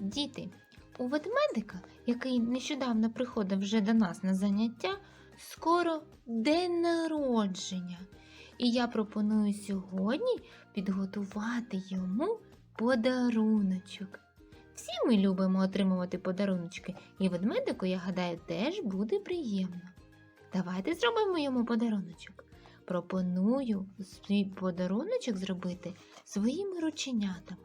Діти, у ведмедика, який нещодавно приходив вже до нас на заняття, скоро день народження. І я пропоную сьогодні підготувати йому подаруночок. Всі ми любимо отримувати подаруночки, і ведмедику, я гадаю, теж буде приємно. Давайте зробимо йому подаруночок. Пропоную свій подаруночок зробити своїми рученятами.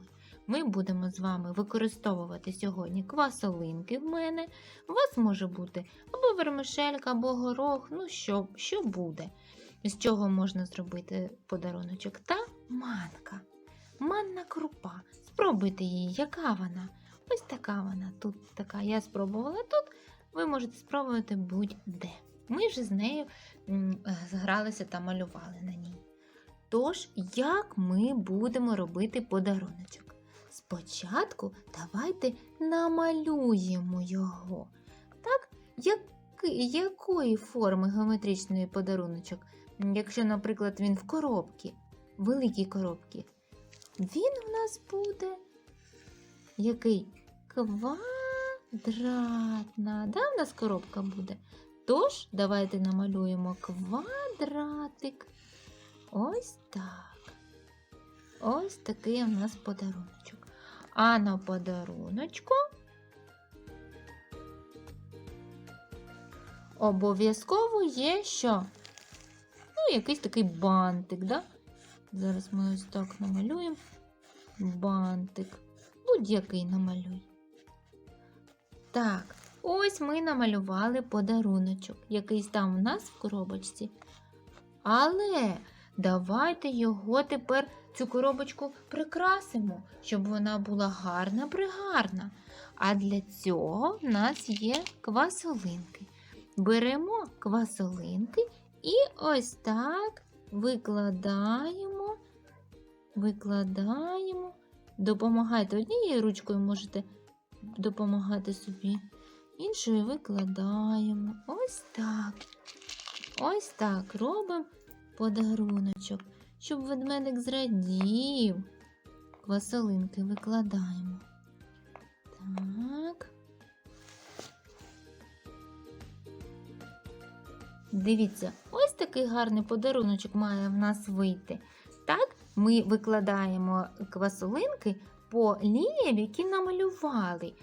Ми будемо з вами використовувати сьогодні квасолинки в мене. У вас може бути або вермишелька, або горох, ну що, що буде. З чого можна зробити подаруночок? Та манка. Манна крупа. Спробуйте її, яка вона. Ось така вона. Тут така. Я спробувала тут. Ви можете спробувати будь-де. Ми вже з нею е, згралися та малювали на ній. Тож, як ми будемо робити подаруночок? Спочатку давайте намалюємо його. Так, як, якої форми геометричної подаруночок? Якщо, наприклад, він в коробці, великій коробці, він у нас буде який? Квадратна. Да, у нас коробка буде. Тож, давайте намалюємо квадратик. Ось так. Ось такий у нас подаруночок. А на подаруночку обов'язково є що? Ну, якийсь такий бантик, да? Зараз ми ось так намалюємо. Бантик. Будь-який намалюй. Так, ось ми намалювали подаруночок, якийсь там у нас в коробочці. Але давайте його тепер цю коробочку прикрасимо, щоб вона була гарна пригарна. А для цього в нас є квасолинки. Беремо квасолинки і ось так викладаємо, викладаємо. Допомагайте однією ручкою можете допомагати собі. Іншою викладаємо. Ось так. Ось так робимо подаруночок, щоб ведмедик зрадів. Квасолинки викладаємо. Так. Дивіться, ось такий гарний подаруночок має в нас вийти. Ми викладаємо квасолинки по лініям, які намалювали,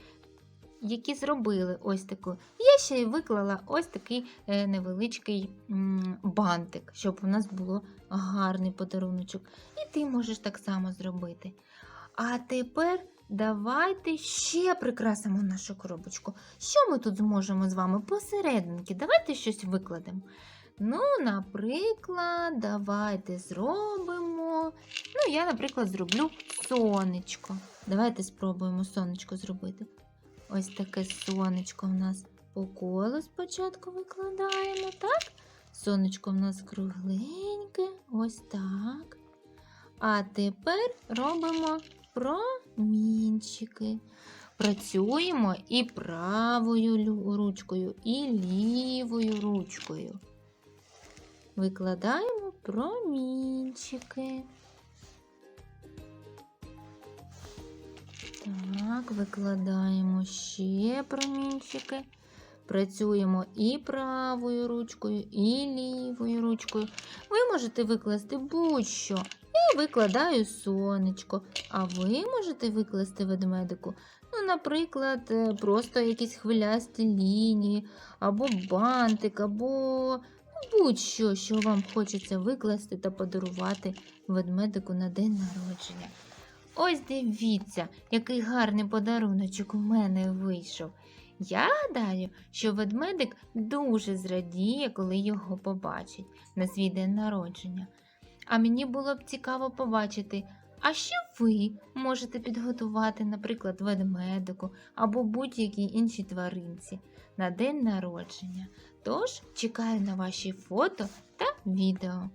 які зробили ось таку. Я ще виклала ось такий е, невеличкий бантик, щоб у нас було гарний подаруночок. І ти можеш так само зробити. А тепер давайте ще прикрасимо нашу коробочку. Що ми тут зможемо з вами посерединки? Давайте щось викладемо. Ну, наприклад, давайте зробимо. Ну, я, наприклад, зроблю сонечко. Давайте спробуємо сонечко зробити. Ось таке сонечко в нас по колу спочатку викладаємо, так? Сонечко в нас кругленьке, ось так. А тепер робимо промінчики. Працюємо і правою ручкою, і лівою ручкою. Викладаємо промінчики. Так, викладаємо ще промінчики. Працюємо і правою ручкою, і лівою ручкою. Ви можете викласти будь-що. Я викладаю сонечко, а ви можете викласти ведмедику. Ну, наприклад, е, просто якісь хвилясті лінії, або бантик, або будь-що, що вам хочеться викласти та подарувати ведмедику на день народження. Ось дивіться, який гарний подаруночок у мене вийшов. Я гадаю, що ведмедик дуже зрадіє, коли його побачить на свій день народження. А мені було б цікаво побачити, а ще ви можете підготувати, наприклад, ведмедику або будь-якій іншій тваринці на день народження. Тож чекаю на ваші фото та відео.